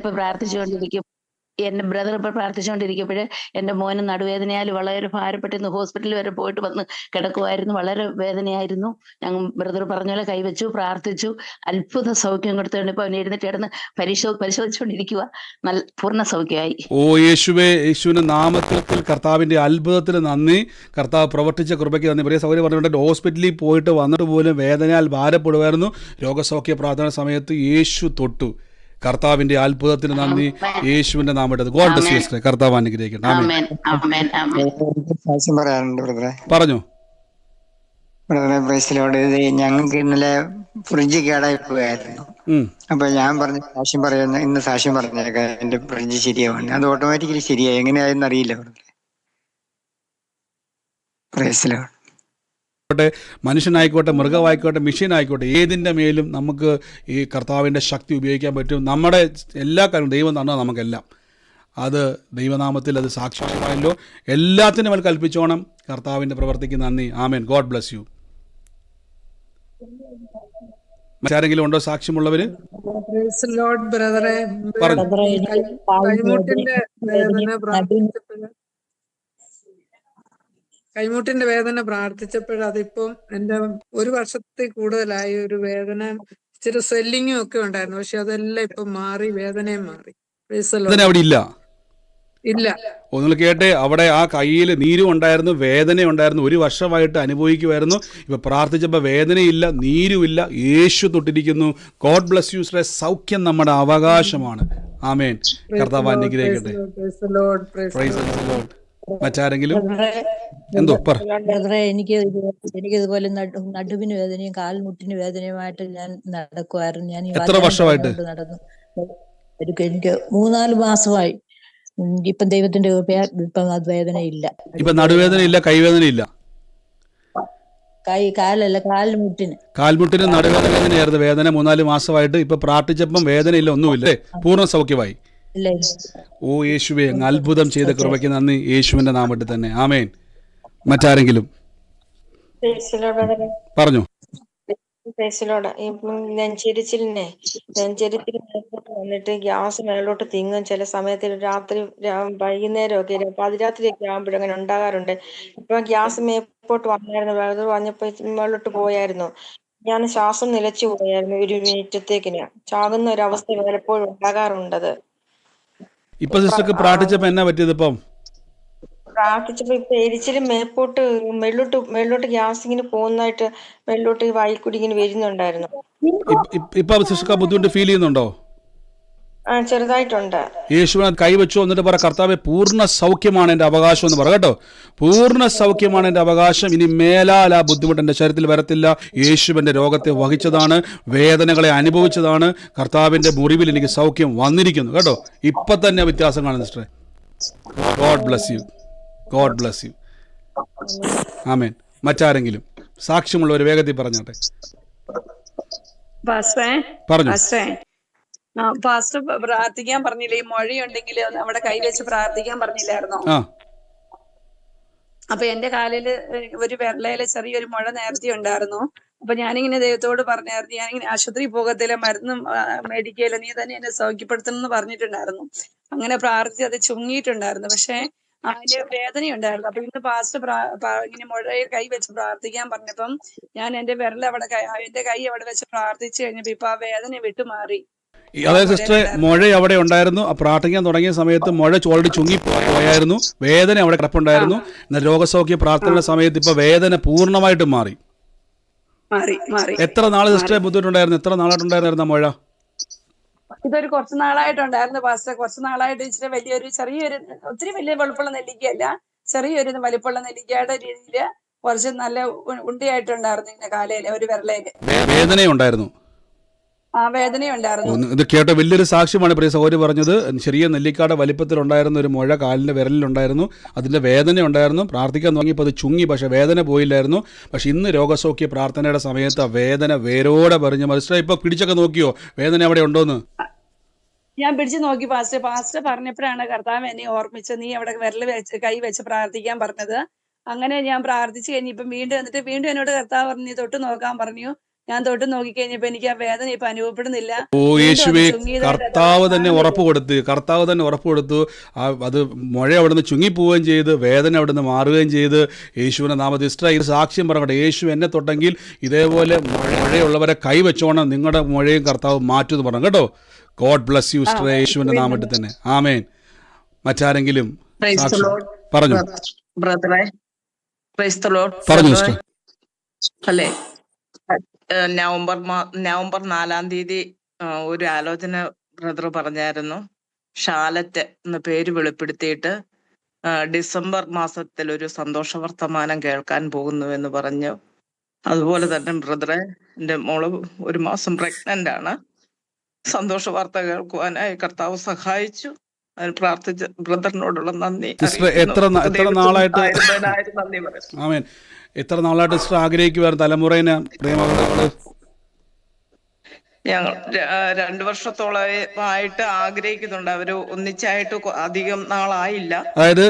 ഇപ്പൊ പ്രാർത്ഥിച്ചുകൊണ്ടിരിക്കും. എന്റെ ബ്രദർ ഇപ്പൊ പ്രാർത്ഥിച്ചുകൊണ്ടിരിക്കുമ്പോഴ് എന്റെ മോന് നടുവേദനയാൽ വളരെ ഭാരപ്പെട്ടിരുന്നു ഹോസ്പിറ്റലിൽ വരെ പോയിട്ട് വന്ന് കിടക്കുമായിരുന്നു വളരെ വേദനയായിരുന്നു. ഞങ്ങൾ ബ്രദർ പറഞ്ഞ പോലെ കൈവച്ചു പ്രാർത്ഥിച്ചു. അത്ഭുത സൗഖ്യം കൊടുത്തുകൊണ്ട് ഇപ്പൊ അവൻ എഴുന്നേറ്റ് കിടന്ന് പരിശോ പരിശോധിച്ചുകൊണ്ടിരിക്കുക നല്ല പൂർണ സൗഖ്യമായി. ഓ യേശുവേ യേശുവിന്റെ നാമത്തിൽ കർത്താവിന്റെ അത്ഭുതത്തിൽ നന്ദി. കർത്താവ് പ്രവർത്തിച്ച കൃപയ്ക്ക് നന്ദി. പ്രിയ സൗകര്യം പറഞ്ഞിട്ട് ഹോസ്പിറ്റലിൽ പോയിട്ട് വന്നിട്ട് പോലും വേദനയാൽ ഭാരപ്പെടുമായിരുന്നു രോഗസൗഖ്യ പ്രാർത്ഥന സമയത്ത് യേശു തൊട്ടു. കർത്താവിന്റെ അത്ഭുതത്തിന് നന്ദി. യേശുവിന്റെ നാമത്തിൽ ഗോഡ് ബ്ലസ്. കർത്താവ് അനുഗ്രഹിക്കട്ടെ. സാക്ഷ്യം ബ്രദറെ. പറഞ്ഞു. ബ്രദറെ പ്രൈസിലോട് ഇത് ഞങ്ങൾക്ക് ഇന്നലെ ഫ്രിഡ്ജ് കേടായി പോയായിരുന്നു അപ്പൊ ഞാൻ പറഞ്ഞു സാക്ഷ്യം പറയുന്ന ഇന്ന് സാക്ഷ്യം പറഞ്ഞേക്കാം എന്റെ ഫ്രിഡ്ജ് ശരിയാവുന്നു അത് ഓട്ടോമാറ്റിക്കലി ശരിയായി. എങ്ങനെയായെന്ന് അറിയില്ല ബ്രദറെ. പ്രൈസിലോട് ആയിക്കോട്ടെ മനുഷ്യനായിക്കോട്ടെ മൃഗമായിക്കോട്ടെ മെഷീൻ ആയിക്കോട്ടെ ഏതിന്റെ മേലും നമുക്ക് ഈ കർത്താവിന്റെ ശക്തി ഉപയോഗിക്കാൻ പറ്റും? നമ്മുടെ എല്ലാ കാര്യവും ദൈവം തന്നെ നമുക്കെല്ലാം. അത് ദൈവനാമത്തിൽ അത് സാക്ഷ്യമായല്ലോ. എല്ലാത്തിനും അവൾ കൽപ്പിച്ചോണം. കർത്താവിന്റെ പ്രവർത്തിക്ക് നന്ദി. ആമേൻ. God bless you. മറ്റാരെങ്കിലും ഉണ്ടോ സാക്ഷ്യമുള്ളവര് പറഞ്ഞു. ബ്രദറെ, എനിക്ക് കൈ- കൈമുട്ടിന്റെ വേദന പ്രാർത്ഥിച്ചപ്പോൾ അതിപ്പം എന്റെ ഒരു വർഷത്തിൽ കൂടുതലായി ഒരു വേദന ഇച്ചിരി സ്വെല്ലിങ്ങും ഒക്കെ ഉണ്ടായിരുന്നു. പക്ഷെ അതെല്ലാം ഇപ്പൊ മാറി വേദനയും മാറി. അവിടെ ഇല്ല? ഇല്ല. ഒന്ന് കേട്ടെ അവിടെ ആ കയ്യിൽ നീരും ഉണ്ടായിരുന്നു വേദന ഉണ്ടായിരുന്നു ഒരു വർഷമായിട്ട് അനുഭവിക്കുമായിരുന്നു ഇപ്പൊ പ്രാർത്ഥിച്ചപ്പോൾ വേദനയില്ല നീരുമില്ല യേശു തൊട്ടിരിക്കുന്നു. ഗോഡ് ബ്ലസ് യു സൗഖ്യം നമ്മുടെ അവകാശമാണ്. ആമേൻ. കർത്താവ് അനുഗ്രഹിക്കട്ടെ. മറ്റാരെങ്കിലും? എന്തോ പറ. എനിക്ക് എനിക്ക് ഇതുപോലെ നടു- നടുവിന് വേദനയും കാൽമുട്ടിന് വേദനയുമായിട്ട് ഞാൻ നടക്കുമായിരുന്നു ഞാൻ എത്ര വർഷമായിട്ട്? നടന്നു. എനിക്ക് മൂന്നാൽ മാസമായി. ഇപ്പം ദൈവത്തിന്റെ കൃപയാൽ ഇപ്പം അത് വേദനയില്ല. ഇപ്പൊ നടുവേദന ഇല്ല കൈവേദന ഇല്ല കൈ കാലല്ല കാൽമുട്ടിന്. കാൽമുട്ടിന് നടുവേദന വേദന മൂന്നാൽ മാസമായിട്ട് ഇപ്പൊ പ്രാർത്ഥിച്ചപ്പം വേദന ഇല്ല ഒന്നുമില്ലേ പൂർണ സൗഖ്യമായി. ഓ യേശുവെ അത്ഭുതം ചെയ്ത കൃപയ്ക്ക് നന്ദി. യേശുവിന്റെ നാമത്തിൽ തന്നെ. ആമേൻ. മറ്റാരെങ്കിലും? പറഞ്ഞു. നെഞ്ചെരിച്ചിലിനെ നെഞ്ചെരിച്ചിൽ വന്നിട്ട് ഗ്യാസ് മേലോട്ട് തിങ്ങും. ചില സമയത്ത് രാത്രി വൈകുന്നേരമൊക്കെ പാതിരാത്രിയൊക്കെ ആകുമ്പോഴും അങ്ങനെ ഉണ്ടാകാറുണ്ട്. ഇപ്പൊ ഗ്യാസ് മേപ്പോട്ട് വന്നായിരുന്നു. വെള്ളം വന്നപ്പോ മേലോട്ട് പോയായിരുന്നു. ഞാൻ ശ്വാസം നിലച്ചു പോയായിരുന്നു ഒരു മിനിറ്റത്തേക്കിന്. ചാകുന്ന ഒരു അവസ്ഥ പലപ്പോഴും ഉണ്ടാകാറുണ്ടത്. ഇപ്പൊ സിസ്റ്റർക്ക് പ്രാർത്ഥിച്ചപ്പോ എന്നാ പറ്റിയത് ഇപ്പം? പ്രാർത്ഥിച്ചപ്പോ ഇപ്പൊ എരിച്ചിലും മേപ്പോട്ട് മേലോട്ട് മേലോട്ട് ഗ്യാസ് ഇങ്ങനെ പോകുന്നതായിട്ട് മേലോട്ട് വായിക്കൂടി ഇങ്ങനെ വരുന്നുണ്ടായിരുന്നു. ഇപ്പ- സിസ്റ്റർക്ക് ബുദ്ധിമുട്ട് ഫീൽ ചെയ്യുന്നുണ്ടോ? ചെറുതായിട്ടുണ്ട്. യേശുവിനെ കൈവച്ചു എന്നിട്ട് പറ കർത്താവെ പൂർണ സൗഖ്യമാണ് എന്റെ അവകാശം എന്ന് പറ കേട്ടോ. പൂർണ സൗഖ്യമാണ് എന്റെ അവകാശം. ഇനി മേലാൽ ആ ബുദ്ധിമുട്ട് എന്റെ ശരീരത്തിൽ വരത്തില്ല. യേശുവിന്റെ രോഗത്തെ വഹിച്ചതാണ് വേദനകളെ അനുഭവിച്ചതാണ്. കർത്താവിന്റെ മുറിവിൽ എനിക്ക് സൗഖ്യം വന്നിരിക്കുന്നു. കേട്ടോ. ഇപ്പൊ തന്നെ വ്യത്യാസം കാണുന്നു സിസ്റ്ററെ. God bless you. God bless you. ആമേൻ. മറ്റാരെങ്കിലും? സാക്ഷ്യമുള്ളവർ വേഗത്തിൽ പറഞ്ഞോട്ടെ. പറഞ്ഞു. പാസ്റ്റർ പ്രാർത്ഥിക്കാൻ പറഞ്ഞില്ലേ? ഈ മഴയുണ്ടെങ്കിൽ നമ്മുടെ കൈ വെച്ച് പ്രാർത്ഥിക്കാൻ പറഞ്ഞില്ലായിരുന്നോ? അപ്പൊ എന്റെ കാലിൽ ഒരു വെള്ളയിലെ ചെറിയൊരു മുഴ നേരത്തെ ഉണ്ടായിരുന്നു. അപ്പൊ ഞാനിങ്ങനെ ദൈവത്തോട് പറഞ്ഞായിരുന്നു ഞാനിങ്ങനെ ആശുപത്രി പോകത്തില്ല മരുന്നും മേടിക്കയില്ല നീ തന്നെ എന്നെ സൗഖ്യപ്പെടുത്തണം എന്ന് പറഞ്ഞിട്ടുണ്ടായിരുന്നു. അങ്ങനെ പ്രാർത്ഥിച്ച് അത് ചുങ്ങിയിട്ടുണ്ടായിരുന്നു. പക്ഷെ അതിന്റെ വേദനയുണ്ടായിരുന്നു അപ്പൊ ഇന്ന് പാസ്റ്റ് ഇങ്ങനെ മുഴയിൽ കൈ വെച്ച് പ്രാർത്ഥിക്കാൻ പറഞ്ഞപ്പം ഞാൻ എന്റെ വിരൽ അവിടെ എന്റെ കൈ അവിടെ വെച്ച് പ്രാർത്ഥിച്ചു കഴിഞ്ഞപ്പോ ഇപ്പൊ ആ വേദന വിട്ടുമാറി. അതായത് സിസ്റ്ററെ മഴ അവിടെ ഉണ്ടായിരുന്നു. പ്രാർത്ഥിക്കാൻ തുടങ്ങിയ സമയത്ത് മഴ ഓൾറെഡി ചുങ്ങി പോയായിരുന്നു. വേദന അവിടെ കിടപ്പുണ്ടായിരുന്നു. എന്നാൽ രോഗസൗഖ്യ പ്രാർത്ഥനയുടെ സമയത്ത് ഇപ്പൊ വേദന പൂർണമായിട്ട് മാറി. എത്ര നാൾ സിസ്റ്ററെ ബുദ്ധിമുട്ടുണ്ടായിരുന്നു? എത്ര നാളായിട്ടുണ്ടായിരുന്നു മഴ? ഇതൊരു കുറച്ച് നാളായിട്ടുണ്ടായിരുന്നു പാസ്റ്റർ കുറച്ച് നാളായിട്ട് ഇച്ചിരി വലിയൊരു ചെറിയൊരു ഒത്തിരി വലിയ വെളുപ്പുള്ള നെല്ലിക്കയല്ല. ചെറിയൊരു വലിപ്പുള്ള നെല്ലിക്കയുടെ രീതിയിൽ കുറച്ച് നല്ല ഉണ്ടിയായിട്ടുണ്ടായിരുന്നു ഇങ്ങനെ കാലയിൽ ഒരു വിരലയിൽ വേദനയുണ്ടായിരുന്നു. ഇത് കേട്ട വലിയൊരു സാക്ഷ്യമാണ് പ്രിയ സഹോദരി പറഞ്ഞത്. ചെറിയ നെല്ലിക്കാട് വലിപ്പത്തിലുണ്ടായിരുന്ന ഒരു മുഴ കാലിന്റെ വിരലിലുണ്ടായിരുന്നു. അതിന്റെ വേദന ഉണ്ടായിരുന്നു. പ്രാർത്ഥിക്കാൻ തുടങ്ങിയപ്പോൾ അത് ചുങ്ങി പക്ഷെ വേദന പോയില്ലായിരുന്നു. പക്ഷെ ഇന്ന് രോഗസൗഖ്യ പ്രാർത്ഥനയുടെ സമയത്ത് വേദന വേരോടെ പറഞ്ഞു മനസ്സിലായി ഇപ്പൊ പിടിച്ചൊക്കെ നോക്കിയോ? വേദന അവിടെ ഉണ്ടോന്ന്? ഞാൻ പിടിച്ചു നോക്കി പാസ്റ്റർ. പാസ്റ്റർ പറഞ്ഞപ്പോഴാണ് കർത്താവ് എന്നെ ഓർമ്മിച്ച് നീ അവിടെ വിരൽ വെച്ച് കൈ വെച്ച് പ്രാർത്ഥിക്കാൻ പറഞ്ഞത്. അങ്ങനെ ഞാൻ പ്രാർത്ഥിച്ചു കഴിഞ്ഞ് ഇപ്പം വീണ്ടും എന്നിട്ട് വീണ്ടും എന്നോട് കർത്താവ് പറഞ്ഞു "നീ തൊട്ട് നോക്കാൻ പറഞ്ഞു. ഞാൻ തൊട്ട് നോക്കിക്കഴിഞ്ഞപ്പോ എനിക്ക് ആ വേദന ഇപ്പൊ അനുഭവപ്പെടുന്നില്ല. ഓ യേശുവേ കർത്താവ് തന്നെ ഉറപ്പ് കൊടുത്തു കർത്താവ് തന്നെ ഉറപ്പ് കൊടുത്തു. അത് മുഴ അവിടെ നിന്ന് ചുങ്ങിപ്പോവുകയും ചെയ്ത് വേദന അവിടെ നിന്ന് മാറുകയും ചെയ്ത് യേശുവിനെ നാമത്തിൽ ഇഷ്ട സാക്ഷ്യം പറയട്ടെ. യേശു എന്നെ തൊട്ടെങ്കിൽ ഇതേപോലെ മുഴ മുഴയുള്ളവരെ കൈവച്ചോണം നിങ്ങളുടെ മുഴയും കർത്താവ് മാറ്റുമെന്ന് പറഞ്ഞു. കേട്ടോ? ഗോഡ് ബ്ലസ് യു സിസ്റ്റർ യേശുവിന്റെ നാമത്തിൽ തന്നെ. ആമേൻ. മറ്റാരെങ്കിലും Praise the സാക്ഷ്യം പറഞ്ഞു. ബ്രദറെ പ്രൈസ് ദ ലോർഡ് പറഞ്ഞു അല്ലെ? നവംബർ നവംബർ നാലാം തീയതി ഒരു ആലോചന ബ്രദർ പറഞ്ഞായിരുന്നു. ഷാലറ്റ് എന്ന പേര് വെളിപ്പെടുത്തിയിട്ട് ഡിസംബർ മാസത്തിൽ ഒരു സന്തോഷ വർത്തമാനം കേൾക്കാൻ പോകുന്നു എന്ന് പറഞ്ഞു. അതുപോലെ തന്നെ ബ്രദറെ എന്റെ മോൾ ഒരു മാസം പ്രഗ്നന്റ് ആണ്. സന്തോഷ വാർത്ത കേൾക്കുവാനായി കർത്താവ് സഹായിച്ചു. അതിന് പ്രാർത്ഥിച്ച ബ്രദറിനോടുള്ള നന്ദി എത്ര നാളായിട്ട് നന്ദി പറയാം എത്ര നാളായിട്ട് സിസ്റ്റർ ആഗ്രഹിക്കുവായിരുന്നു തലമുറേനെ പ്രിയമകളെ ഞങ്ങൾ രണ്ടു വർഷത്തോളം ആയിട്ട് ആഗ്രഹിക്കുന്നുണ്ട്. അവർ ഒന്നിച്ചായിട്ട് അധികം നാളായില്ല. അതായത്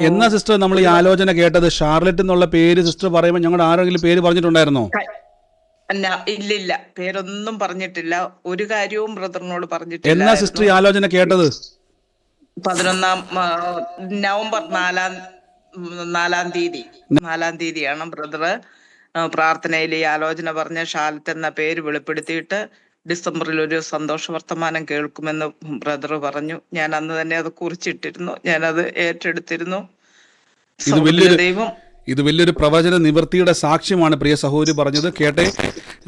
എന്നാ സിസ്റ്റർ നമ്മൾ ഈ ആലോചന കേട്ടത്? ഷാർലറ്റ് എന്നുള്ള പേര് സിസ്റ്റർ പറയുമ്പോൾ ഞങ്ങളുടെ ആരെങ്കിലും പേര് പറഞ്ഞിട്ടുണ്ടായിരുന്നോ? അല്ല ഇല്ലില്ല. പേരൊന്നും പറഞ്ഞിട്ടില്ല. ഒരു കാര്യവും ബ്രദറിനോട് പറഞ്ഞിട്ടില്ല. എന്നാ സിസ്റ്റർ ഈ ആലോചന കേട്ടത്? പതിനൊന്നാം നവംബർ നാലാം നാലാം തീയതി. നാലാം തീയതിയാണ് ബ്രദർ പ്രാർത്ഥനയിൽ ഈ ആലോചന പറഞ്ഞ ഷാലത്ത് എന്ന പേര് വെളിപ്പെടുത്തിയിട്ട് ഡിസംബറിൽ ഒരു സന്തോഷ വർത്തമാനം കേൾക്കുമെന്ന് ബ്രദർ പറഞ്ഞു. ഞാൻ അന്ന് തന്നെ അത് കുറിച്ചിട്ടിരുന്നു. ഞാനത് ഏറ്റെടുത്തിരുന്നു. ദൈവം ഇത് വലിയൊരു പ്രവചന നിവൃത്തിയുടെ സാക്ഷ്യമാണ് പ്രിയ സഹോദരി പറഞ്ഞത്. കേട്ടെ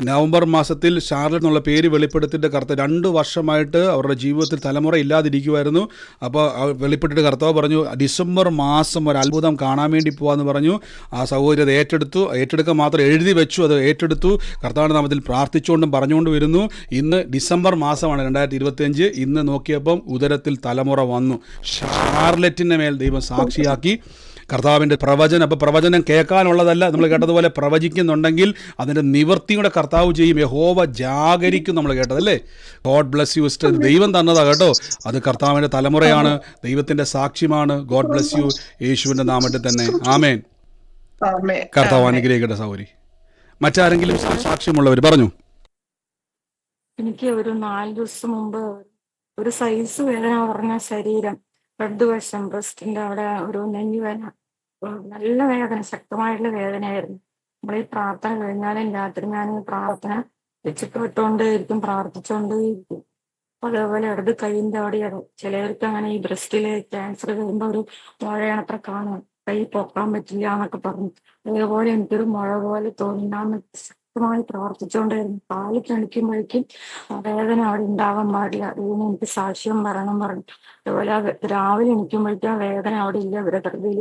നവംബർ മാസത്തിൽ ഷാർലറ്റ് എന്നുള്ള പേര് വെളിപ്പെടുത്തിന്റെ കർത്താവ് രണ്ട് വർഷമായിട്ട് അവരുടെ ജീവിതത്തിൽ തലമുറ ഇല്ലാതിരിക്കുമായിരുന്നു അപ്പോൾ വെളിപ്പെട്ടിട്ട് കർത്താവ് പറഞ്ഞു ഡിസംബർ മാസം ഒരു അത്ഭുതം കാണാൻ വേണ്ടി പോകാമെന്ന് പറഞ്ഞു. ആ സഹോദരി അത് ഏറ്റെടുത്തു. ഏറ്റെടുക്കാൻ മാത്രം എഴുതി വെച്ചു അത് ഏറ്റെടുത്തു. കർത്താവിന്റെ നാമത്തിൽ പ്രാർത്ഥിച്ചുകൊണ്ടും പറഞ്ഞുകൊണ്ട് വരുന്നു. ഇന്ന് ഡിസംബർ മാസമാണ് രണ്ടായിരത്തി ഇരുപത്തിയഞ്ച് ഇന്ന് നോക്കിയപ്പം ഉദരത്തിൽ തലമുറ വന്നു. ഷാർലറ്റിന്റെ മേൽ ദൈവം സാക്ഷിയാക്കി. കർത്താവിന്റെ പ്രവചനം അപ്പോൾ പ്രവചനം കേൾക്കാനുള്ളതല്ല. നമ്മൾ കേട്ടതുപോലെ പ്രവചിക്കുന്നുണ്ടെങ്കിൽ അതിന്റെ നിവൃത്തിയുടെ കർത്താവ് ചെയ്യും. യഹോവ ജാഗരിക്കും നമ്മൾ കേട്ടതല്ലേ ഗോഡ് ബ്ലസ് യു സിസ്റ്റർ ദൈവം തന്നതാണ് കേട്ടോ. അത് കർത്താവിന്റെ തലമുറയാണ് ദൈവത്തിന്റെ സാക്ഷ്യമാണ്. ഗോഡ് ബ്ലസ് യു യേശുവിന്റെ നാമത്തിൽ തന്നെ. ആമേൻ. ആമേൻ. കർത്താവ്. അനുഗ്രഹിക്കട്ടെ സൗരി മറ്റാരെങ്കിലും സാക്ഷ്യമുള്ളവർ പറഞ്ഞു. എനിക്ക് ഒരു നാല് ദിവസം മുമ്പ് ഒരു സൈസ് വേദന പറഞ്ഞ ശരീരം. വലതുവശം ബ്രസ്റ്റിന്റെ അവിടെ ഒരു നെഞ്ഞു വേദന. നല്ല വേദന ശക്തമായിട്ടുള്ള വേദനയായിരുന്നു. നമ്മൾ ഈ പ്രാർത്ഥന കഴിഞ്ഞാലും രാത്രി ഞാൻ പ്രാർത്ഥന വെച്ചിട്ട് വിട്ടുകൊണ്ടേയിരിക്കും പ്രാർത്ഥിച്ചുകൊണ്ടേയിരിക്കും. അപ്പൊ അതേപോലെ ഇടത് കൈയിന്റെ അവിടെയാണ് ചിലർക്ക് അങ്ങനെ ഈ ബ്രസ്റ്റിൽ ക്യാൻസർ വരുമ്പോൾ ഒരു മുഴയാണത്ര കാണും കൈ പൊക്കാൻ പറ്റില്ല എന്നൊക്കെ പറഞ്ഞു. അതേപോലെ എനിക്കൊരു മുഴ പോലെ തോന്നി ഞാൻ ശക്തമായി പ്രാർത്ഥിച്ചുകൊണ്ടായിരുന്നു കാൽ കണിക്കുമ്പോഴേക്കും വേദന അവിടെ ഉണ്ടാവാൻ പാടില്ല. ഇതിന് എനിക്ക് സാക്ഷ്യം വരണം പറഞ്ഞു. അതുപോലെ രാവിലെ എണിക്കുമ്പോഴേക്കും ആ വേദന അവിടെ ഇല്ല. ഇവിടെ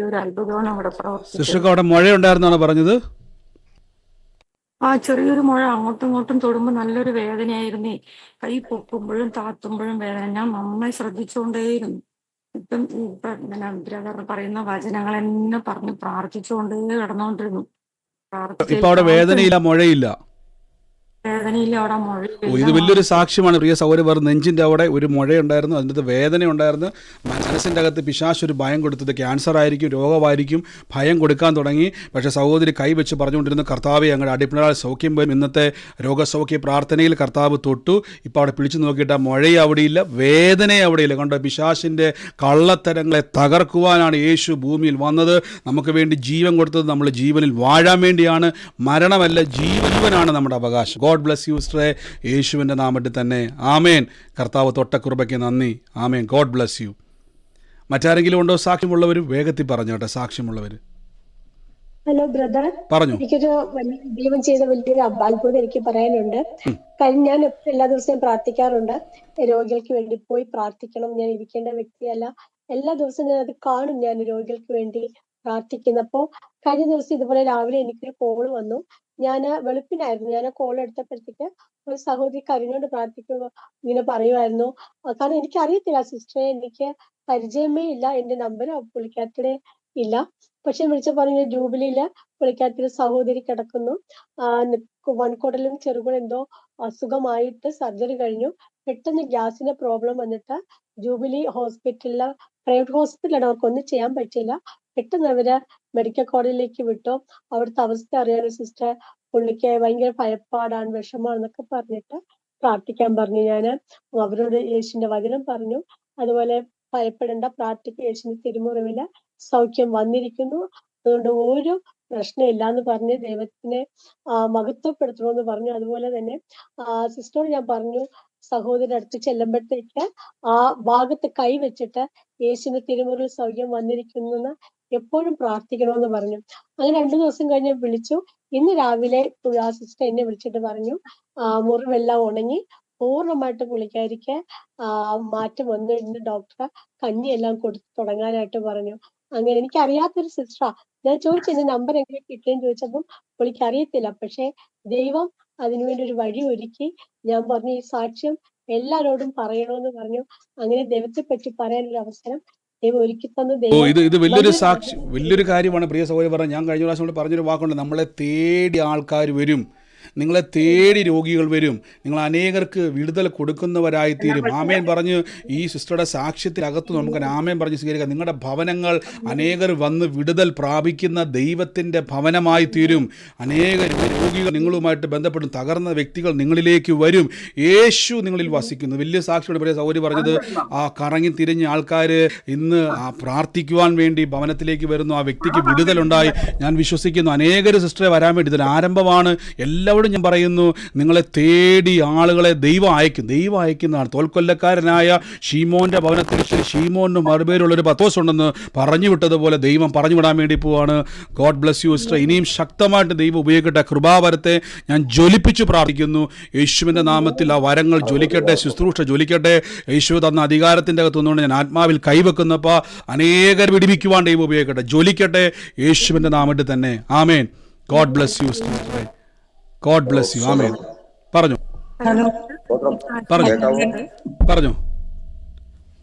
ഒരു അത്ഭുതമാണ് അവിടെ പ്രവർത്തിച്ചത്. അവിടെ പറഞ്ഞത്? ആ ചെറിയൊരു മുഴ അങ്ങോട്ടും ഇങ്ങോട്ടും തൊടുമ്പോൾ നല്ലൊരു വേദനയായിരുന്നേ. കൈ പൊക്കുമ്പോഴും താത്തുമ്പോഴും വേദന. ഞാൻ നന്നായി ശ്രദ്ധിച്ചുകൊണ്ടേയിരുന്നു. ഇപ്പം ഇപ്പൊ ബ്രദർ പറയുന്ന വചനങ്ങൾ തന്നെ പറഞ്ഞ് പ്രാർത്ഥിച്ചുകൊണ്ടേ കിടന്നുകൊണ്ടിരുന്നു. ഇപ്പൊ അവിടെ വേദനയില്ല മഴയില്ല വേദനയില്ല അവിടെ ഓ ഇത് വലിയൊരു സാക്ഷ്യമാണ്. പ്രിയ സൗരവർ നെഞ്ചിന്റെ അവിടെ ഒരു മുഴയുണ്ടായിരുന്നു അതിന്റെ വേദന ഉണ്ടായിരുന്നു മനസ്സിന്റെ അകത്ത് പിശാശ് ഒരു ഭയം കൊടുത്തത് ക്യാൻസർ ആയിരിക്കും രോഗമായിരിക്കും ഭയം കൊടുക്കാൻ തുടങ്ങി. പക്ഷേ സഹോദരി കൈ വെച്ച് പറഞ്ഞുകൊണ്ടിരുന്ന കർത്താവ് ഞങ്ങളുടെ അടിപ്പിണാൽ സൗഖ്യം വരും ഇന്നത്തെ രോഗസൗഖ്യ പ്രാർത്ഥനയിൽ കർത്താവ് തൊട്ടു. ഇപ്പോൾ അവിടെ പിടിച്ചു നോക്കിയിട്ട് ആ മുഴയെ അവിടെയില്ല വേദനയെ അവിടെയില്ല കണ്ടോ പിശാശിന്റെ കള്ളത്തരങ്ങളെ തകർക്കുവാനാണ് യേശു ഭൂമിയിൽ വന്നത്. നമുക്ക് വേണ്ടി ജീവൻ കൊടുത്തത് നമ്മൾ ജീവനിൽ വാഴാൻ വേണ്ടിയാണ്. മരണമല്ല ജീവനാണ് നമ്മുടെ അവകാശം. ഗോഡ് ബ്ലസ് യു സ്ട്രേ യേശുവിന്റെ നാമത്തിൽ തന്നെ. ആമേൻ. കർത്താവ് തൊട്ട കൃപയ്ക്ക് നന്ദി. ആമേൻ. God bless you. മറ്റാരെങ്കിലും ഉണ്ടോ? സാക്ഷ്യമുള്ളവർ വേഗത്തിൽ പറഞ്ഞോട്ടെ സാക്ഷ്യമുള്ളവർ ഹലോ ബ്രദർ. പറഞ്ഞു. എനിക്കൊരു ദൈവം ചെയ്ത വലിയൊരു അത്ഭുതം എനിക്ക് പറയാനുണ്ട്. കാര്യം ഞാൻ എല്ലാ ദിവസവും പ്രാർത്ഥിക്കാറുണ്ട്. രോഗികൾക്ക് വേണ്ടി പോയി പ്രാർത്ഥിക്കണം. ഞാൻ ഇരിക്കേണ്ട വ്യക്തിയല്ല. എല്ലാ ദിവസവും ഞാൻ അത് കാണും. ഞാൻ രോഗികൾക്ക് വേണ്ടി പ്രാർത്ഥിക്കുന്നപ്പോ കഴിഞ്ഞ ദിവസം ഇതുപോലെ രാവിലെ എനിക്കൊരു കോൾ വന്നു. ഞാൻ വെളുപ്പിനായിരുന്നു. ഞാൻ കോൾ എടുത്തപ്പോഴത്തേക്ക് ഒരു സഹോദരി കരുണോട് പ്രാർത്ഥിക്കുക ഇങ്ങനെ പറയുമായിരുന്നു. കാരണം എനിക്ക് അറിയത്തില്ല സിസ്റ്ററെ എനിക്ക് പരിചയമേ ഇല്ല. എന്റെ നമ്പർ പുള്ളിക്കാരുടെ ഇല്ല. പക്ഷെ വിളിച്ച പറഞ്ഞ ജൂബിലിയിൽ പുള്ളിക്കാരത്തിന് സഹോദരി കിടക്കുന്നു. വൻകുടലും ചെറുകുടലും എന്തോ അസുഖമായിട്ട് സർജറി കഴിഞ്ഞു. പെട്ടെന്ന് ഗ്യാസിന്റെ പ്രോബ്ലം വന്നിട്ട് ജൂബിലി ഹോസ്പിറ്റലിൽ പ്രൈവറ്റ് ഹോസ്പിറ്റലാണ് അവർക്കൊന്നും ചെയ്യാൻ പറ്റില്ല പെട്ടെന്ന് അവർ മെഡിക്കൽ കോളേജിലേക്ക് വിട്ടു. അവിടുത്തെ അവസ്ഥ അറിയാനും സിസ്റ്റർ പുള്ളിക്ക് ഭയങ്കര ഭയപ്പാടാണ് വിഷമാണെന്നൊക്കെ പറഞ്ഞിട്ട് പ്രാർത്ഥിക്കാൻ പറഞ്ഞു ഞാൻ അവരോട് യേശുവിന്റെ വചനം പറഞ്ഞു. അതുപോലെ ഭയപ്പെടേണ്ട പ്രാർത്ഥിക്കുക യേശുവിന്റെ തിരുമുറിവിൽ സൗഖ്യം വന്നിരിക്കുന്നു. അതുകൊണ്ട് ഒരു പ്രശ്നമില്ല എന്ന് പറഞ്ഞ് ദൈവത്തിനെ മഹത്വപ്പെടുത്തണമെന്ന് പറഞ്ഞു അതുപോലെ തന്നെ സിസ്റ്ററോട് ഞാൻ പറഞ്ഞു സഹോദരൻ അടുത്ത് ചെല്ലുമ്പോഴത്തേക്ക് ആ ഭാഗത്ത് കൈവച്ചിട്ട് യേശുവിന്റെ തിരുമുറിൽ സൗഖ്യം വന്നിരിക്കുന്നു എപ്പോഴും പ്രാർത്ഥിക്കണമെന്ന് പറഞ്ഞു. അങ്ങനെ രണ്ടു ദിവസം കഴിഞ്ഞ് വിളിച്ചു. ഇന്ന് രാവിലെ ആ സിസ്റ്റർ എന്നെ വിളിച്ചിട്ട് പറഞ്ഞു മുറിവെല്ലാം ഉണങ്ങി പൂർണമായിട്ട് പുള്ളിക്കാരിക്ക് മാറ്റം വന്നു ഇന്ന് ഡോക്ടർ കഞ്ഞിയെല്ലാം കൊടുത്തു തുടങ്ങാനായിട്ട് പറഞ്ഞു. അങ്ങനെ എനിക്ക് അറിയാത്തൊരു സിസ്റ്ററാ. ഞാൻ ചോദിച്ചു എന്റെ നമ്പർ എങ്ങനെ കിട്ടിയെന്ന് ചോദിച്ചപ്പം പുള്ളിക്ക് അറിയത്തില്ല. പക്ഷെ ദൈവം അതിനുവേണ്ടി ഒരു വഴി ഒരുക്കി. ഞാൻ പറഞ്ഞു ഈ സാക്ഷ്യം എല്ലാരോടും പറയണമെന്ന് പറഞ്ഞു. അങ്ങനെ ദൈവത്തെ പറ്റി പറയാനൊരു അവസരം ഓ ഇത് ഇത് വലിയൊരു സാക്ഷി വലിയൊരു കാര്യമാണ് പ്രിയ സഹോദരി പറഞ്ഞ ഞാൻ കഴിഞ്ഞ പ്രാവശ്യം പറഞ്ഞൊരു വാക്കുണ്ട്. നമ്മളെ തേടി ആൾക്കാർ വരും. നിങ്ങളെ തേടി രോഗികൾ വരും. നിങ്ങൾ അനേകർക്ക് വിടുതൽ കൊടുക്കുന്നവരായി തീരും. ആമേൻ പറഞ്ഞ് ഈ സിസ്റ്ററുടെ സാക്ഷ്യത്തിനകത്ത് നമുക്ക് ആമേൻ പറഞ്ഞ് സ്വീകരിക്കാം. നിങ്ങളുടെ ഭവനങ്ങൾ അനേകർ വന്ന് വിടുതൽ പ്രാപിക്കുന്ന ദൈവത്തിന്റെ ഭവനമായി തീരും. അനേക രോഗികൾ നിങ്ങളുമായിട്ട് ബന്ധപ്പെടും. തകർന്ന വ്യക്തികൾ നിങ്ങളിലേക്ക് വരും. യേശു നിങ്ങളിൽ വസിക്കുന്നു. വലിയ സാക്ഷിയോട് പ്രിയ സൗകര്യം പറഞ്ഞത് ആ കറങ്ങി തിരിഞ്ഞ ആൾക്കാർ ഇന്ന് ആ പ്രാർത്ഥിക്കുവാൻ വേണ്ടി ഭവനത്തിലേക്ക് വരുന്നു. ആ വ്യക്തിക്ക് വിടുതലുണ്ടായി. ഞാൻ വിശ്വസിക്കുന്നു. അനേകർ സിസ്റ്ററെ വരാൻ വേണ്ടി ഇതിന് ആരംഭമാണ്. എല്ലാവരും ഞാൻ പറയുന്നു നിങ്ങളെ തേടി ആളുകളെ ദൈവം അയക്കും. ദൈവം അയക്കുന്നതാണ്. തോൽക്കൊല്ലക്കാരനായ ഷീമോന്റെ ഭവനത്തിൽ ഷീമോന് മറുപേരുള്ളൊരു പത്തോസ് ഉണ്ടെന്ന് പറഞ്ഞു വിട്ടതുപോലെ ദൈവം പറഞ്ഞു വിടാൻ വേണ്ടി പോവാണ്. ഗോഡ് ബ്ലസ് യു സിസ്റ്റർ ഇനിയും ശക്തമായിട്ട് ദൈവം ഉപയോഗിക്കട്ടെ. കൃപാവരത്തെ ഞാൻ ജ്വലിപ്പിച്ചു പ്രാർത്ഥിക്കുന്നു. യേശുവിന്റെ നാമത്തിൽ ആ വരങ്ങൾ ജ്വലിക്കട്ടെ. ശുശ്രൂഷ ജ്വലിക്കട്ടെ. യേശു തന്ന അധികാരത്തിന്റെ അകത്ത് നിന്നുകൊണ്ട് ഞാൻ ആത്മാവിൽ കൈവെക്കുന്നപ്പോൾ അനേകർ വിടിപ്പിക്കുവാൻ ദൈവം ഉപയോഗിക്കട്ടെ. ജ്വലിക്കട്ടെ. യേശുവിന്റെ നാമത്തിൽ തന്നെ. ആമേൻ. God bless you God bless you ആമേ പറഞ്ഞു. ഹലോ. പറഞ്ഞു. പറഞ്ഞു.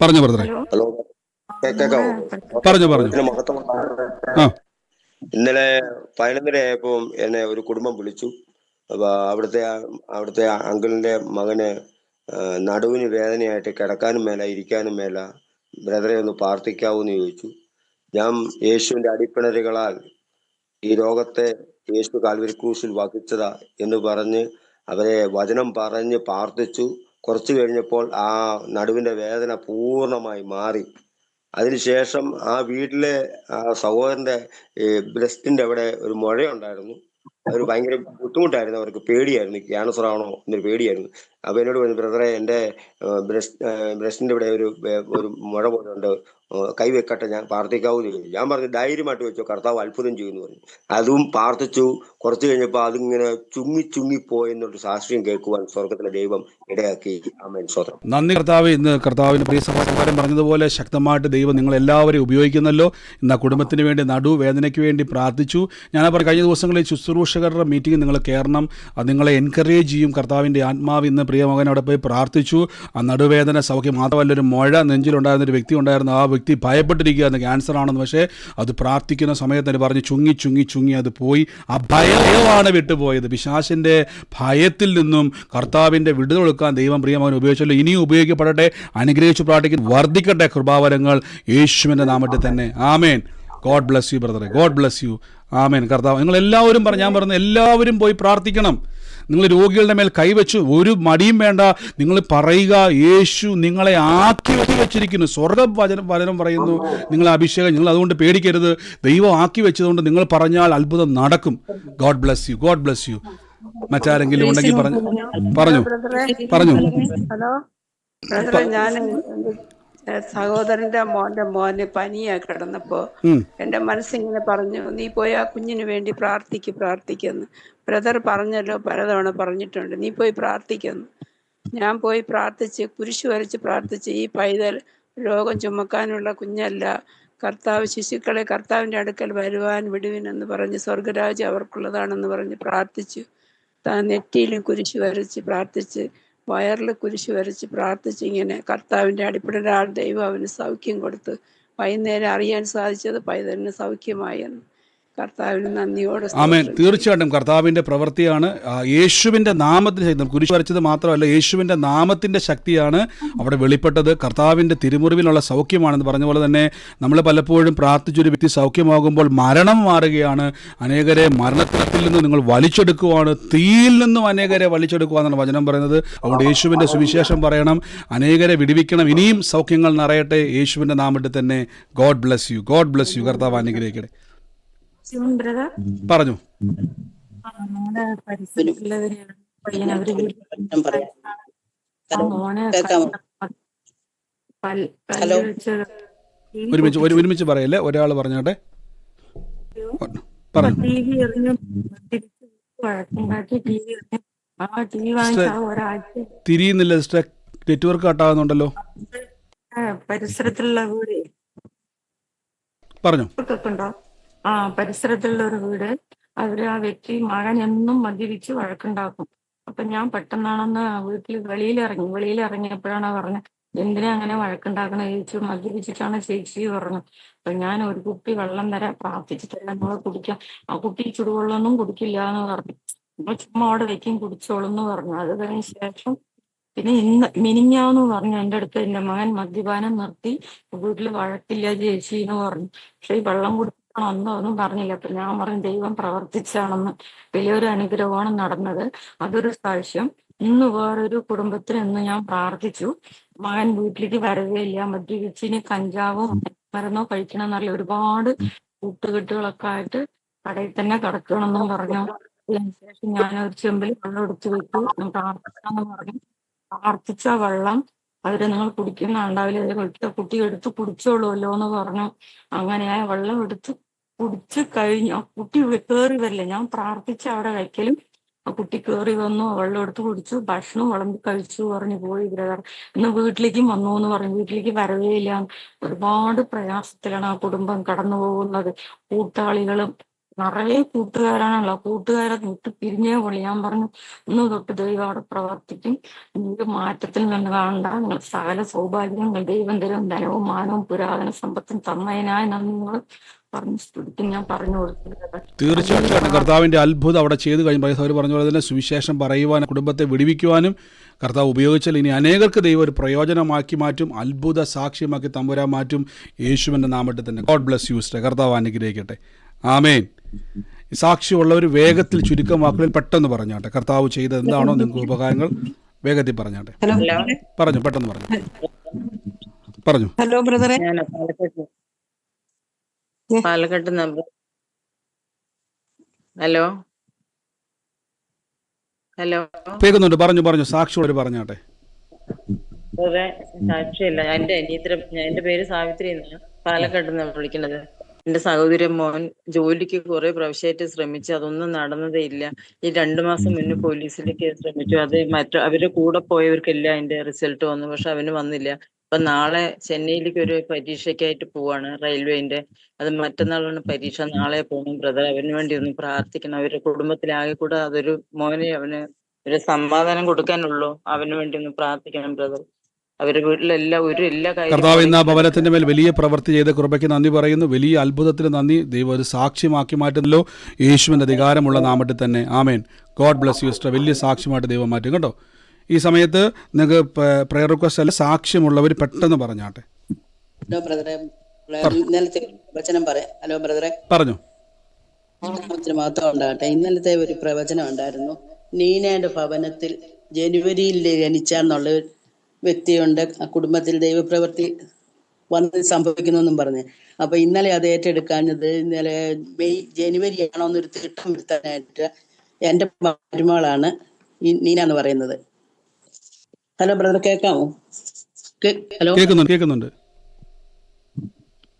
പറഞ്ഞു ബ്രദറെ. ഹലോ. ഹലോ. കേക്കാവോ? പറഞ്ഞു. പറഞ്ഞു ആ. ഇന്നലെ പതിനൊന്നര ആയപ്പോ എന്നെ ഒരു കുടുംബം വിളിച്ചു. അപ്പൊ അവിടുത്തെ അവിടുത്തെ അങ്കിളിന്റെ മകന് നടുവിന് വേദനയായിട്ട് കിടക്കാനും മേല ഇരിക്കാനും മേല ബ്രദറെ ഒന്ന് പ്രാർത്ഥിക്കാവൂന്ന് ചോദിച്ചു. ഞാൻ യേശുവിന്റെ അടിപ്പിണരുകളാൽ ഈ രോഗത്തെ യേശു കാൽവരി ക്രൂശിൽ വഹിച്ചതാ എന്ന് പറഞ്ഞ് അവരെ വചനം പറഞ്ഞ് പ്രാർത്ഥിച്ചു. കുറച്ചു കഴിഞ്ഞപ്പോൾ ആ നടുവിന്റെ വേദന പൂർണമായി മാറി. അതിനുശേഷം ആ വീട്ടിലെ ആ സഹോദരന്റെ ബ്രസ്റ്റിന്റെ അവിടെ ഒരു മുഴയുണ്ടായിരുന്നു. ഒരു ഭയങ്കര ബുദ്ധിമുട്ടായിരുന്നു. അവർക്ക് പേടിയായിരുന്നു. ക്യാൻസർ ആണോ എന്നൊരു പേടിയായിരുന്നു. അപ്പൊ എന്നോട് പറഞ്ഞു ബ്രദറെ എന്റെ ബ്രസ്റ്റ് ബ്രസ്റ്റിന്റെ ഇവിടെ ഒരു ഒരു മുഴ പോലെ ഉണ്ട് കൈ വെക്കട്ടെ ഞാൻ പ്രാർത്ഥിക്കാവൂ ചോദിച്ചു. ഞാൻ പറഞ്ഞു ധൈര്യമായിട്ട് വെച്ചോ കർത്താവ് അത്ഭുതം ചെയ്യുമെന്ന് പറഞ്ഞു. അതും പ്രാർത്ഥിച്ചു. കുറച്ചു കഴിഞ്ഞപ്പോൾ അതിങ്ങനെ ചുങ്ങി ചുങ്ങി പോയെന്നൊരു ശാസ്ത്രീയം കേൾക്കുവാൻ സ്വർഗത്തിലെ ദൈവം ഇടയാക്കി. ആമേൻ. സ്വതം നന്ദി കർത്താവ്. ഇന്ന് കർത്താവിന്റെ പ്രിയ സഹോദരൻ പറഞ്ഞതുപോലെ ശക്തമായിട്ട് ദൈവം നിങ്ങൾ എല്ലാവരെയും ഉപയോഗിക്കുന്നല്ലോ. ഇന്ന് കുടുംബത്തിന് വേണ്ടി നടു വേദനയ്ക്ക് വേണ്ടി പ്രാർത്ഥിച്ചു. ഞാൻ പറഞ്ഞു കഴിഞ്ഞ ദിവസങ്ങളിൽ ശുശ്രൂഷകരുടെ മീറ്റിംഗ് നിങ്ങൾ കയറണം. നിങ്ങളെ എൻകറേജ് ചെയ്യും. കർത്താവിന്റെ ആത്മാവ് ഇന്ന് പ്രിയ അവിടെ പോയി പ്രാർത്ഥിച്ചു. ആ നടുവേദന സൗഖ്യം മാത്രമല്ല ഒരു മഴ നെഞ്ചിലുണ്ടായിരുന്ന ഒരു വ്യക്തി ഉണ്ടായിരുന്നു. ആ ഭയപ്പെട്ടിരിക്കുകയായിരുന്നു ക്യാൻസർ ആണെന്ന് പക്ഷേ അത് പ്രാർത്ഥിക്കുന്ന സമയത്ത് തന്നെ പറഞ്ഞ് ചുങ്ങി ചുങ്ങി ചുങ്ങി അത് പോയി. ആ ഭയമാണ് വിട്ടുപോയത്. പിശാശിന്റെ ഭയത്തിൽ നിന്നും കർത്താവിന്റെ വിടുതൽ കൊടുക്കാൻ ദൈവം പ്രിയമകൻ ഉപയോഗിച്ചല്ലോ. ഇനിയും ഉപയോഗിക്കപ്പെടട്ടെ. അനുഗ്രഹിച്ച് പ്രാർത്ഥിക്കും വർദ്ധിക്കട്ടെ കൃപാവരങ്ങൾ. യേശുവിന്റെ നാമത്തിൽ തന്നെ. ആമേൻ. ഗോഡ് ബ്ലസ് യു ബ്രദറെ. God bless you. ആമേൻ. കർത്താവ് നിങ്ങൾ എല്ലാവരും പറഞ്ഞു ഞാൻ പറഞ്ഞു എല്ലാവരും പോയി പ്രാർത്ഥിക്കണം. നിങ്ങൾ രോഗികളുടെ മേൽ കൈവച്ചു ഒരു മടിയും വേണ്ട. നിങ്ങൾ പറയുക യേശു നിങ്ങളെ ആക്കി വെച്ച് വെച്ചിരിക്കുന്നു. സ്വർഗ വചനം വചനം പറയുന്നു. നിങ്ങളെ അഭിഷേകം നിങ്ങൾ അതുകൊണ്ട് പേടിക്കരുത്. ദൈവം ആക്കി വെച്ചതുകൊണ്ട് നിങ്ങൾ പറഞ്ഞാൽ അത്ഭുതം നടക്കും. God bless you God bless you മറ്റാരെങ്കിലും ഉണ്ടെങ്കിൽ പറഞ്ഞു പറഞ്ഞു പറഞ്ഞു. ഹലോ ഞാൻ സഹോദരന്റെ മോന്റെ മോന് പനിയാ കിടന്നപ്പോ. എന്റെ മനസ്സിങ്ങനെ പറഞ്ഞു നീ പോയി ആ കുഞ്ഞിന് വേണ്ടി പ്രാർത്ഥിക്ക് പ്രാർത്ഥിക്കുന്നു. ബ്രദർ പറഞ്ഞല്ലോ പലതവണ പറഞ്ഞിട്ടുണ്ട് നീ പോയി പ്രാർത്ഥിക്കുന്നു. ഞാൻ പോയി പ്രാർത്ഥിച്ച് കുരിശു വരച്ച് പ്രാർത്ഥിച്ച് ഈ പൈതൽ രോഗം ചുമക്കാനുള്ള കുഞ്ഞല്ല. കർത്താവ് ശിശുക്കളെ കർത്താവിന്റെ അടുക്കൽ വരുവാൻ വിടുവിനെന്ന് പറഞ്ഞ് സ്വർഗരാജ്യം അവർക്കുള്ളതാണെന്ന് പറഞ്ഞ് പ്രാർത്ഥിച്ചു താൻ നെറ്റിയിലും കുരിശു വരച്ച് പ്രാർത്ഥിച്ച് വയറിൽ കുരിശ് വരച്ച് പ്രാർത്ഥിച്ച് ഇങ്ങനെ കർത്താവിന്റെ അടിപ്പിടരാൾ ദൈവം അവന് സൗഖ്യം കൊടുത്ത് വൈകുന്നേരം അറിയാൻ സാധിച്ചത് പൈതലിന് സൗഖ്യമായെന്ന്. കർത്താവിന് ആമേൻ. തീർച്ചയായിട്ടും കർത്താവിന്റെ പ്രവൃത്തിയാണ് യേശുവിന്റെ നാമത്തിൽ ശക്തി. കുരിശ് വരച്ചത് മാത്രമല്ല യേശുവിന്റെ നാമത്തിന്റെ ശക്തിയാണ് അവിടെ വെളിപ്പെട്ടത്. കർത്താവിന്റെ തിരുമുറിവിലുള്ള സൗഖ്യമാണെന്ന് പറഞ്ഞ പോലെ തന്നെ നമ്മൾ പലപ്പോഴും പ്രാർത്ഥിച്ചൊരു വ്യക്തി സൗഖ്യമാകുമ്പോൾ മരണം മാറുകയാണ്. അനേകരെ മരണത്തിൽ നിന്ന് നിങ്ങൾ വലിച്ചെടുക്കുവാണ് തീയിൽ നിന്നും അനേകരെ വലിച്ചെടുക്കുക എന്നാണ് വചനം പറയുന്നത്. അതുകൊണ്ട് യേശുവിന്റെ സുവിശേഷം പറയണം അനേകരെ വിടിവിക്കണം ഇനിയും സൗഖ്യങ്ങൾ നിറയട്ടെ. യേശുവിന്റെ നാമത്തിൽ തന്നെ God bless you God bless you കർത്താവ് അനുഗ്രഹിക്കട്ടെ. പറഞ്ഞു. ഒരുമിച്ച് ഒരു ഒരുമിച്ച് പറയല്ലേ? ഒരാൾ പറഞ്ഞോട്ടെ. തിരിയുന്നില്ല സിസ്റ്റർ. നെറ്റ്വർക്ക് കട്ടാകുന്നുണ്ടല്ലോ. ആ, പരിസരത്തുള്ള വീട്. പറഞ്ഞു. ആ പരിസരത്തുള്ള ഒരു വീട് അവർ ആ വ്യക്തി മകൻ എന്നും മദ്യപിച്ച് വഴക്കുണ്ടാക്കും. അപ്പൊ ഞാൻ പെട്ടെന്നാണെന്ന് വീട്ടിൽ വെളിയിലിറങ്ങി. വെളിയിലിറങ്ങിയപ്പോഴാണ് പറഞ്ഞത് എന്തിനാ അങ്ങനെ വഴക്കുണ്ടാക്കണ ചേച്ചി? മദ്യപിച്ചിട്ടാണ് ചേച്ചി പറഞ്ഞു. അപ്പൊ ഞാൻ ഒരു കുപ്പി വെള്ളം തരാം. പ്രാർത്ഥിച്ചിട്ടല്ല നമ്മളെ കുടിക്കാം. ആ കുട്ടി ചുടുവെള്ളമൊന്നും കുടിക്കില്ല എന്ന് പറഞ്ഞു. അപ്പൊ ചുമ്മാ അവിടെ വെക്കും കുടിച്ചോളും എന്ന് പറഞ്ഞു. അത് കഴിഞ്ഞ ശേഷം പിന്നെ ഇന്ന് മിനിഞ്ഞാന്ന് പറഞ്ഞു എന്റെ അടുത്ത് എന്റെ മകൻ മദ്യപാനം നിർത്തി വീട്ടിൽ വഴക്കില്ല ചേച്ചി എന്ന് പറഞ്ഞു. പക്ഷെ ഈ വെള്ളം കുടിക്കണം ഒന്നും ഒന്നും പറഞ്ഞില്ല. അപ്പൊ ഞാൻ പറഞ്ഞു ദൈവം പ്രവർത്തിച്ചാണെന്ന്. വലിയൊരു അനുഗ്രഹമാണ് നടന്നത്. അതൊരു സാക്ഷ്യം. ഇന്ന് വേറൊരു കുടുംബത്തിന് ഇന്ന് ഞാൻ പ്രാർത്ഥിച്ചു. മകൻ വീട്ടിലേക്ക് വരവേയില്ല. മദ്യപിച്ചിന് കഞ്ചാവോ മരുന്നോ കഴിക്കണമെന്നറിയില്ല ഒരുപാട് കൂട്ടുകെട്ടുകളൊക്കെ ആയിട്ട് കടയിൽ തന്നെ കിടക്കണമെന്നും പറഞ്ഞു. അതിനുശേഷം ഞാൻ ഒരു ചെമ്പിൽ വെള്ളം എടുത്തു വെച്ചു. പ്രാർത്ഥിക്കാന്ന് പറഞ്ഞു. പ്രാർത്ഥിച്ച വെള്ളം അവർ നിങ്ങൾ കുടിക്കുന്ന ഉണ്ടാവില്ല. കൊടുത്ത കുട്ടി എടുത്ത് കുടിച്ചോളൂല്ലോ എന്ന് പറഞ്ഞു അങ്ങനെ ആ വെള്ളം എടുത്ത് കുടിച്ച് കഴിഞ്ഞു ആ കുട്ടി കയറി വരില്ല. ഞാൻ പ്രാർത്ഥിച്ച അവിടെ വയ്ക്കലും. ആ കുട്ടി കയറി വന്നു വെള്ളം എടുത്ത് കുടിച്ചു ഭക്ഷണം വിളമ്പി കഴിച്ചു പറഞ്ഞു പോയി ബ്രദർ. ഇന്ന് വീട്ടിലേക്കും വന്നു എന്ന് പറഞ്ഞു. വീട്ടിലേക്ക് വരവേ ഇല്ല. ഒരുപാട് പ്രയാസത്തിലാണ് ആ കുടുംബം കടന്നു പോകുന്നത് കൂട്ടാളികളും നിറയെ കൂട്ടുകാരാണല്ലോ കൂട്ടുകാരെ വിട്ട് പിരിഞ്ഞേ പൊളിയാൻ പറഞ്ഞു ഇന്ന് തൊട്ട് ദൈവം അവിടെ പ്രവർത്തിക്കും. നിങ്ങൾക്ക് മാറ്റത്തിൽ നിന്ന് കാണണ്ട. നിങ്ങൾ സകല സൗഭാഗ്യങ്ങൾ ദൈവം തരും. ധനവും മാനവും പുരാതന സമ്പത്തും തന്നതിനായി നിങ്ങൾ തീർച്ചയായിട്ടും. കർത്താവിന്റെ അത്ഭുതം അവിടെ ചെയ്തു കഴിയുമ്പോൾ അവർ പറഞ്ഞ പോലെ തന്നെ സുവിശേഷം പറയുവാനും കുടുംബത്തെ വിടിവിക്കുവാനും കർത്താവ് ഉപയോഗിച്ചാൽ ഇനി അനേകർക്ക് ദൈവം ഒരു പ്രയോജനമാക്കി മാറ്റും. അത്ഭുത സാക്ഷ്യമാക്കി തമ്പുരാൻ മാറ്റും. യേശുവിന്റെ നാമത്തിൽ തന്നെ. ഗോഡ് ബ്ലസ് യു സിസ്റ്റർ കർത്താവ് അനുഗ്രഹിക്കട്ടെ. ആമേൻ സാക്ഷ്യമുള്ളവർ വേഗത്തിൽ ചുരുക്കം വാക്കുകളിൽ പെട്ടെന്ന് പറഞ്ഞാട്ടെ. കർത്താവ് ചെയ്ത എന്താണോ നിങ്ങൾക്ക് ഉപകാരങ്ങൾ വേഗത്തിൽ പറഞ്ഞാട്ടെ. പറഞ്ഞു പെട്ടെന്ന് പറഞ്ഞു. പറഞ്ഞു. ഹലോ ബ്രദറെ. പാലക്കാട്ട് ഹലോ. ഹലോ. കേൾക്കുന്നുണ്ട്. പറഞ്ഞു പറഞ്ഞു. സാക്ഷിയോട് പറഞ്ഞാട്ടെ. സാക്ഷിയല്ല. എന്റെ അനിയത്തിര എന്റെ പേര് സാവിത്രി എന്നാണ്. പാലക്കാട്ട് നിന്നാണ് വിളിക്കുന്നത്. എന്റെ സഹോദരൻ മോൻ ജോലിക്ക് കുറെ പ്രാവശ്യമായിട്ട് ശ്രമിച്ചു. അതൊന്നും നടന്നതേ ഇല്ല. ഈ രണ്ടു മാസം മുന്നേ പോലീസിലേക്ക് ശ്രമിച്ചു. അത് മറ്റു അവരുടെ കൂടെ പോയവർക്കെല്ലാം അതിന്റെ റിസൾട്ട് വന്നു. പക്ഷെ അവന് വന്നില്ല. അപ്പൊ നാളെ ചെന്നൈയിലേക്ക് ഒരു പരീക്ഷയ്ക്കായിട്ട് പോവാണ് റെയിൽവേന്റെ. അത് മറ്റന്നാളാണ് പരീക്ഷ. നാളെ പോകണം ബ്രദർ അവന് വേണ്ടി ഒന്ന് പ്രാർത്ഥിക്കണം. അവരുടെ കുടുംബത്തിലാകെ കൂടെ അതൊരു മോനെ അവന് ഒരു സമാധാനം കൊടുക്കാനുള്ളൂ. അവന് വേണ്ടി ഒന്ന് പ്രാർത്ഥിക്കണം ബ്രദർ. അവരുടെ വീട്ടിലെല്ലാം ഒരു എല്ലാ കർത്താവ് ഇന്ന് ആ ഭവനത്തിന്റെ മേൽ വലിയ പ്രവൃത്തി ചെയ്ത കൃപയ്ക്ക് നന്ദി പറയുന്നു. വലിയ അത്ഭുതത്തിന് നന്ദി. ദൈവം ഒരു സാക്ഷ്യമാക്കി മാറ്റുന്നല്ലോ. യേശുവിന്റെ അധികാരമുള്ള നാമത്തിൽ തന്നെ. ആമേൻ. God bless you sister. വലിയ സാക്ഷ്യമായിട്ട് ദൈവം മാറ്റും. കേട്ടോ ഈ സമയത്ത് നിങ്ങൾക്ക് പ്രയർ റിക്വസ്റ്റ് അല്ല സാക്ഷ്യമുള്ളവർ പെട്ടെന്ന് പറഞ്ഞാട്ടെ. പറയാം. ഹലോ ബ്രദറെ പറഞ്ഞു. മാത്രം ഉണ്ടാകട്ടെ. ഇന്നലത്തെ ഒരു പ്രവചനം ഉണ്ടായിരുന്നു. നീനയുടെ ഭവനത്തിൽ ജനുവരിയിൽ ജനിച്ചാന്നുള്ള ഒരു വ്യക്തിയുണ്ട്. ആ കുടുംബത്തിൽ ദൈവപ്രവൃത്തി വന്ന് സംഭവിക്കുന്നെന്നും പറഞ്ഞ്. അപ്പൊ ഇന്നലെ അത് ഏറ്റെടുക്കാഞ്ഞത് ഇന്നലെ മെയ് ജനുവരി ആണോ എന്നൊരു തിട്ടം വരുത്താനായിട്ട് എന്റെ മരുമകളാണ് നീന എന്ന് പറയുന്നത്. ഹലോ ബ്രദർ കേൾക്കാമോ ഹലോ? കേൾക്കുന്നുണ്ട് കേൾക്കുന്നുണ്ട്.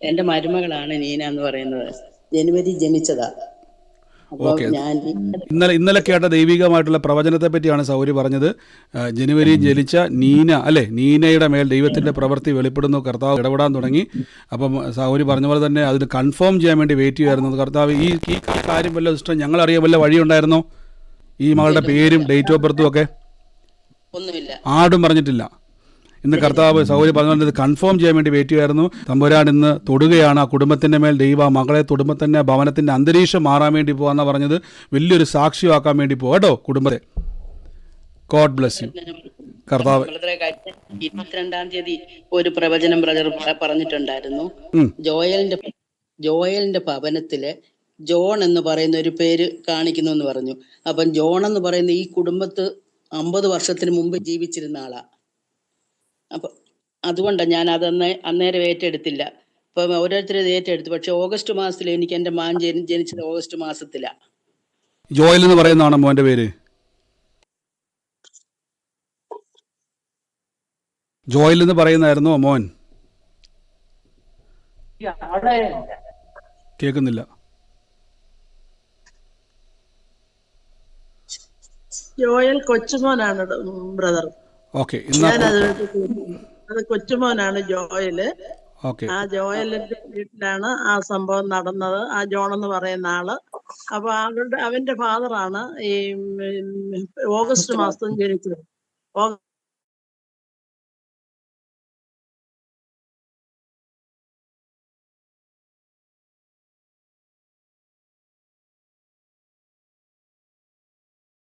എന്റെ മരുമകളാണ് നീന എന്ന് പറയുന്നത്. ജനുവരി ജനിച്ചതാ. ഓക്കെ. ഇന്നലെ ഇന്നലെ കേട്ട ദൈവികമായിട്ടുള്ള പ്രവചനത്തെ പറ്റിയാണ് സൗരി പറഞ്ഞത്. ജനുവരി ജനിച്ച നീന അല്ലെ? നീനയുടെ മേൽ ദൈവത്തിന്റെ പ്രവൃത്തി വെളിപ്പെടുന്നു. കർത്താവ് ഇടപെടാൻ തുടങ്ങി. അപ്പം സൗരി പറഞ്ഞ പോലെ തന്നെ അതിന് കൺഫേം ചെയ്യാൻ വേണ്ടി വെയിറ്റ് ചെയ്യുമായിരുന്നു കർത്താവ് ഈ ഈ കാര്യം വല്ല ഇഷ്ടം ഞങ്ങൾ അറിയാൻ വല്ല വഴിയുണ്ടായിരുന്നോ ഈ മകളുടെ പേരും ഡേറ്റ് ഓഫ് ബർത്തും ഒക്കെ? ആടും പറഞ്ഞിട്ടില്ല. ഇന്ന് കർത്താവ് സൗകര്യം പറഞ്ഞുകൊണ്ട് ഇത് കൺഫേം ചെയ്യാൻ വേണ്ടി വെയിറ്റ് ചെയ്യുമായിരുന്നു തമ്പുരാൻ ഇന്ന് തൊടുകയാണ്. ആ കുടുംബത്തിന്റെ മേൽ ദൈവ മകളെ തൊടുമ്പോൾ തന്നെ ഭവനത്തിന്റെ അന്തരീക്ഷം മാറാൻ വേണ്ടി പോകാന്നാ പറഞ്ഞത്. വലിയൊരു സാക്ഷിയാക്കാൻ വേണ്ടി പോകും കേട്ടോ കുടുംബത്തെ. ഗോഡ് ബ്ലസ് യു കർത്താവ്. ഇരുപത്തിരണ്ടാം തീയതി ഒരു പ്രവചനം ബ്രദർ പറഞ്ഞിട്ടുണ്ടായിരുന്നു. ജോയലിന്റെ ജോയലിന്റെ ഭവനത്തിൽ ജോൺ എന്ന് പറയുന്ന ഒരു പേര് കാണിക്കുന്നു എന്ന് പറഞ്ഞു. അപ്പം ജോൺ എന്ന് പറയുന്ന ഈ കുടുംബത്ത് അമ്പത് വർഷത്തിന് മുമ്പ് ജീവിച്ചിരുന്ന ആളാ. അപ്പൊ അതുകൊണ്ട് ഞാൻ അതന്ന് അന്നേരം ഏറ്റെടുത്തില്ല. ഇപ്പം ഓരോരുത്തരും ഏറ്റെടുത്തു. പക്ഷെ ഓഗസ്റ്റ് മാസത്തിൽ എനിക്ക് എന്റെ മാൻ ജനി- ജനിച്ചത് ഓഗസ്റ്റ് മാസത്തിലാണ് ജോയൽ എന്ന് പറയുന്നതാണോ മോന്റെ പേര്? ജോയൽ എന്ന് പറയുന്നായിരുന്നോ മോൻ? കേൾക്കുന്നില്ല. ജോയൽ കൊച്ചുമോനാണ് ബ്രദർ. ഓക്കെ അത് കൊച്ചുമോനാണ് ജോയൽ. ആ ജോയലിന്റെ വീട്ടിലാണ് ആ സംഭവം നടന്നത്. ആ ജോൺ എന്ന് പറയുന്ന ആൾ. അപ്പൊ അവരുടെ അവന്റെ ഫാദറാണ് ഈ ഓഗസ്റ്റ് മാസം ജനിച്ചത്. ഓഗസ്റ്റ്